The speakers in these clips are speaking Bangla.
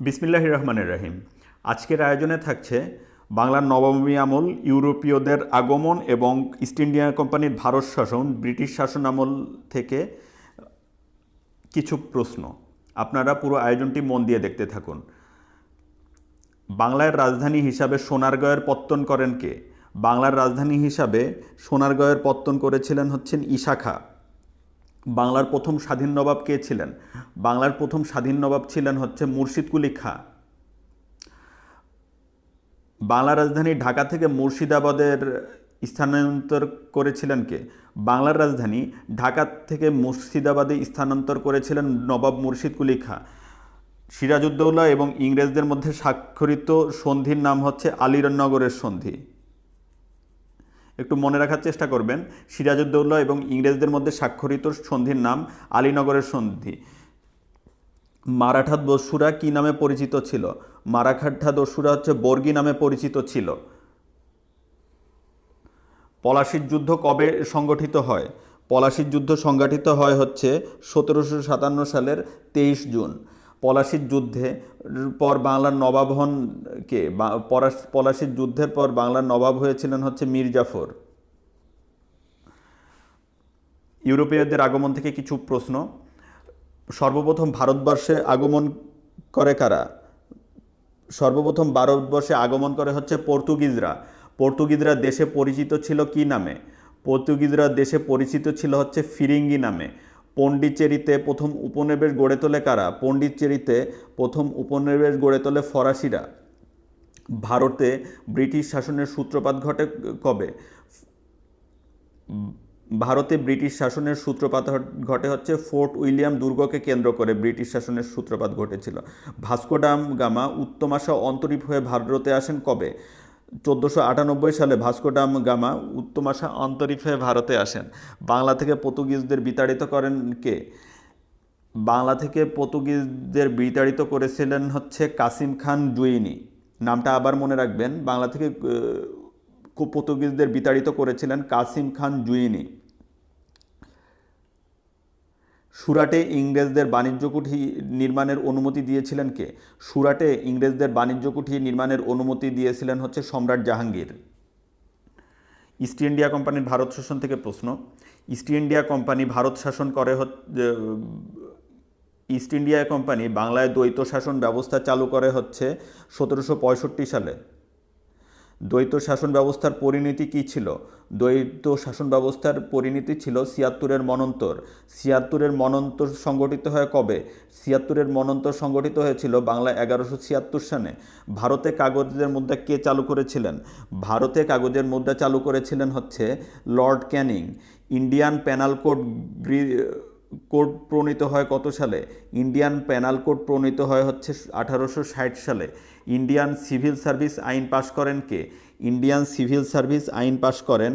বিসমিল্লাহ রহমানের রহিম। আজকের আয়োজনে থাকছে বাংলার নবমী আমল, ইউরোপীয়দের আগমন এবং ইস্ট ইন্ডিয়া কোম্পানির ভারত শাসন, ব্রিটিশ শাসন আমল থেকে কিছু প্রশ্ন। আপনারা পুরো আয়োজনটি মন দিয়ে দেখতে থাকুন। বাংলার রাজধানী হিসাবে সোনারগাঁয়ের পত্তন করেন কে? বাংলার রাজধানী হিসাবে সোনারগাঁয়ের পত্তন করেছিলেন হচ্ছেন ইশাখা। বাংলার প্রথম স্বাধীন নবাব কে ছিলেন? বাংলার প্রথম স্বাধীন নবাব ছিলেন হচ্ছে মুর্শিদ কুলি খাঁ। বাংলা রাজধানী ঢাকা থেকে মুর্শিদাবাদের স্থানান্তর করেছিলেন কে? বাংলার রাজধানী ঢাকা থেকে মুর্শিদাবাদে স্থানান্তর করেছিলেন নবাব মুর্শিদ কুলি খাঁ। সিরাজউদ্দৌলা এবং ইংরেজদের মধ্যে স্বাক্ষরিত সন্ধির নাম হচ্ছে আলিরনগরের সন্ধি। একটু মনে রাখার চেষ্টা করবেন। সিরাজউদ্দৌলা এবং ইংরেজদের মধ্যে স্বাক্ষরিত সন্ধির নাম আলীনগরের সন্ধি। মারাঠা দস্যুরা কি নামে পরিচিত ছিল? মারাঠাঠা দস্যুরা হচ্ছে বর্গী নামে পরিচিত ছিল। পলাশির যুদ্ধ কবে সংগঠিত হয়? পলাশির যুদ্ধ সংগঠিত হয় হচ্ছে সতেরোশো সাতান্ন সালের তেইশ জুন। পলাশির যুদ্ধে পর বাংলার নবাব হন কে পলাশ- পলাশির যুদ্ধের পর বাংলার নবাব হয়েছিলেন হচ্ছে মীর জাফর। ইউরোপীয়দের আগমন থেকে কিছু প্রশ্ন। সর্বপ্রথম ভারতবর্ষে আগমন করে কারা? সর্বপ্রথম ভারতবর্ষে আগমন করে হচ্ছে পর্তুগিজরা। পর্তুগিজরা দেশে পরিচিত ছিল কি নামে? পর্তুগিজরা দেশে পরিচিত ছিল হচ্ছে ফিরিঙ্গি নামে। পণ্ডিচেরিতে প্রথম উপনিবেশ গড়ে তোলে কারা? পণ্ডিচেরিতে প্রথম উপনিবেশ গড়ে তোলে ফরাসিরা। ভারতে ব্রিটিশ শাসনের সূত্রপাত ঘটে কবে? ভারতে ব্রিটিশ শাসনের সূত্রপাত ঘটে হচ্ছে ফোর্ট উইলিয়াম দুর্গকে কেন্দ্র করে ব্রিটিশ শাসনের সূত্রপাত ঘটেছিল। ভাস্কোডাম গামা উত্তমাশা অন্তরীপ হয়ে ভারতে আসেন কবে? চোদ্দোশো আটানব্বই সালে ভাস্কোডাম গামা উত্তমাশা অন্তরীপ হয়ে ভারতে আসেন। বাংলা থেকে পর্তুগিজদের বিতাড়িত করেন কে? বাংলা থেকে পর্তুগিজদের বিতাড়িত করেছিলেন হচ্ছে কাসিম খান জুইনি। নামটা আবার মনে রাখবেন, বাংলা থেকে পর্তুগিজদের বিতাড়িত করেছিলেন কাসিম খান জুইনি। সুরাটে ইংরেজদের বাণিজ্য কুঠি নির্মাণের অনুমতি দিয়েছিলেন কে? সুরাটে ইংরেজদের বাণিজ্য কুঠি নির্মাণের অনুমতি দিয়েছিলেন হচ্ছে সম্রাট জাহাঙ্গীর। ইস্ট ইন্ডিয়া কোম্পানির ভারত শাসন থেকে প্রশ্ন। ইস্ট ইন্ডিয়া কোম্পানি ভারত শাসন করে ইস্ট ইন্ডিয়া কোম্পানি বাংলায় দ্বৈত শাসন ব্যবস্থা চালু করে হচ্ছে সতেরোশো পঁয়ষট্টি সালে। দ্বৈত শাসন ব্যবস্থার পরিণতি কী ছিল? দ্বৈত শাসন ব্যবস্থার পরিণতি ছিল ছিয়াত্তরের মনন্তর। ছিয়াত্তরের মনন্তর সংগঠিত হয় কবে? ছিয়াত্তরের মনন্তর সংগঠিত হয়েছিল বাংলা এগারোশো ছিয়াত্তর সালে। ভারতে কাগজের মুদ্রা কে চালু করেছিলেন? ভারতে কাগজের মুদ্রা চালু করেছিলেন হচ্ছে lord Canning. Indian penal code code প্রণীত হয় কত সালে? ইন্ডিয়ান প্যানাল কোড প্রণীত হয় হচ্ছে আঠারোশো ষাট সালে। ইন্ডিয়ান সিভিল সার্ভিস আইন পাশ করেন কে? ইন্ডিয়ান সিভিল সার্ভিস আইন পাশ করেন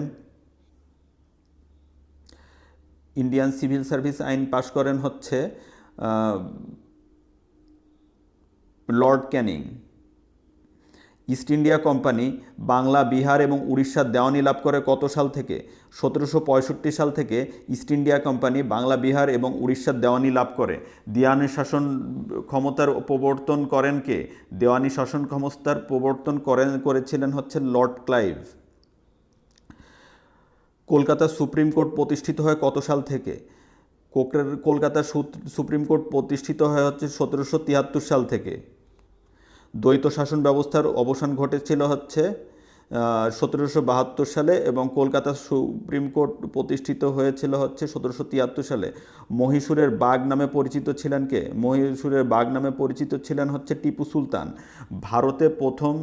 ইন্ডিয়ান সিভিল সার্ভিস আইন পাশ করেন হচ্ছে lord Canning. East India company Bangla, Bihar এবং উড়িষ্যার দেওয়ানি লাভ করে কত সাল থেকে? সতেরোশো পঁয়ষট্টি সাল থেকে East India company Bangla, Bihar এবং উড়িষ্যার দেওয়ানি লাভ করে। দেওয়ানি শাসন ক্ষমতার প্রবর্তন করেন কে? দেওয়ানি শাসন ক্ষমতার প্রবর্তন করেন, করেছিলেন হচ্ছে lord Clive. Kolkata supreme court প্রতিষ্ঠিত হয় কত সাল থেকে? কলকাতা সুপ্রিম কোর্ট প্রতিষ্ঠিত হয় হচ্ছে সতেরোশো তিয়াত্তর সাল থেকে। দ্বৈত শাসন ব্যবস্থার অবসান ঘটেছিল হচ্ছে সতেরোশো বাহাত্তর সালে এবং কলকাতা সুপ্রিম কোর্ট প্রতিষ্ঠিত হয়েছিল হচ্ছে সতেরোশো তিয়াত্তর সালে। মহীশূরের বাঘ নামে পরিচিত ছিলেন কে? মহীশূরের বাঘ নামে পরিচিত ছিলেন হচ্ছে টিপু সুলতান। ভারতে প্রথম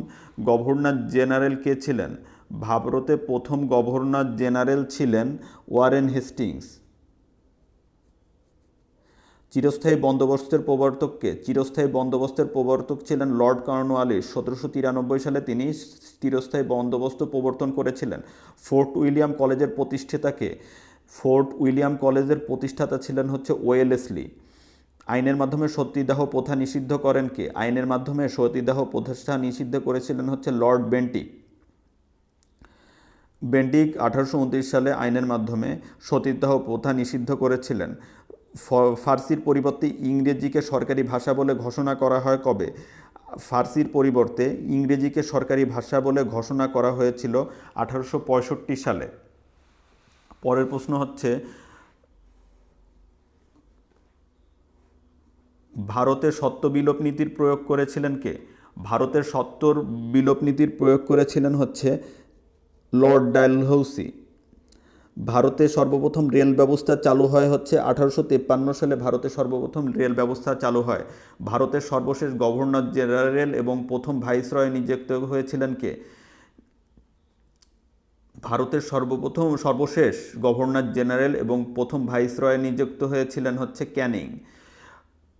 গভর্নর জেনারেল কে ছিলেন? ভারতে প্রথম গভর্নর জেনারেল ছিলেন ওয়ারেন হেস্টিংস। চিরস্থায়ী বন্দোবস্তের প্রবর্তককে, চিরস্থায়ী বন্দোবস্তের প্রবর্তক ছিলেন লর্ড কর্নওয়ালিস সতেরোশো তিরানব্বই সালে তিনি চিরস্থায়ী বন্দোবস্ত প্রবর্তন করেছিলেন। ফোর্ট উইলিয়াম কলেজের প্রতিষ্ঠাতাকে, ফোর্ট উইলিয়াম কলেজের প্রতিষ্ঠাতা ছিলেন হচ্ছে ওয়েলেসলি আইনের মাধ্যমে সতীদাহ প্রথা নিষিদ্ধ করেন কে? আইনের মাধ্যমে সতীদাহ প্রতিষ্ঠা নিষিদ্ধ করেছিলেন হচ্ছে লর্ড বেন্টিক। বেন্টিক আঠারোশো উনত্রিশ সালে আইনের মাধ্যমে সতীদাহ প্রথা নিষিদ্ধ করেছিলেন। ফার্সির পরিবর্তে ইংরেজিকে সরকারি ভাষা বলে ঘোষণা করা হয় কবে? ফার্সির পরিবর্তে ইংরেজিকে সরকারি ভাষা বলে ঘোষণা করা হয়েছিল আঠারোশো পঁয়ষট্টি সালে। পরের প্রশ্ন হচ্ছে, ভারতে সত্য বিলোপ নীতির প্রয়োগ করেছিলেন কে? ভারতের সত্তর বিলোপ নীতির প্রয়োগ করেছিলেন হচ্ছে লর্ড ডালহৌসি। ভারতে সর্বপ্রথম রেল ব্যবস্থা চালু হয় হচ্ছে আঠারোশো তেপ্পান্ন সালে ভারতে সর্বপ্রথম রেল ব্যবস্থা চালু হয়। ভারতের সর্বশেষ গভর্নর জেনারেল এবং প্রথম ভাইসরয় নিযুক্ত হয়েছিলেন কে? ভারতের সর্বপ্রথম সর্বশেষ গভর্নর জেনারেল এবং প্রথম ভাইসরয় নিযুক্ত হয়েছিলেন হচ্ছে ক্যানিং।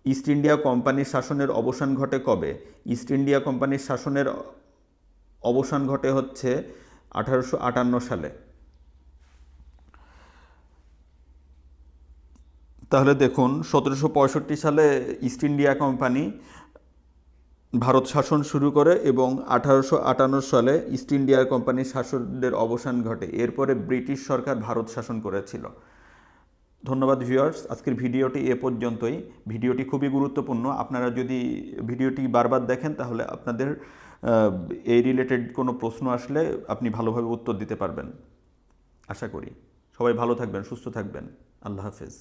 ইস্ট ইন্ডিয়া কোম্পানির শাসনের অবসান ঘটে কবে? ইস্ট ইন্ডিয়া কোম্পানির শাসনের অবসান ঘটে হচ্ছে আঠারোশো আটান্ন সালে। তাহলে দেখুন, সতেরোশো পঁয়ষট্টি সালে ইস্ট ইন্ডিয়া কোম্পানি ভারত শাসন শুরু করে এবং আঠারোশো আটান্ন সালে ইস্ট ইন্ডিয়া কোম্পানির শাসনের অবসান ঘটে। এরপরে ব্রিটিশ সরকার ভারত শাসন করেছিল। ধন্যবাদ ভিউয়ার্স আজকের ভিডিওটি এ পর্যন্তই। ভিডিওটি খুবই গুরুত্বপূর্ণ। আপনারা যদি ভিডিওটি বারবার দেখেন, তাহলে আপনাদের এই রিলেটেড কোনো প্রশ্ন আসলে আপনি ভালোভাবে উত্তর দিতে পারবেন। আশা করি। সবাই ভালো থাকবেন, সুস্থ থাকবেন। আল্লাহ হাফেজ।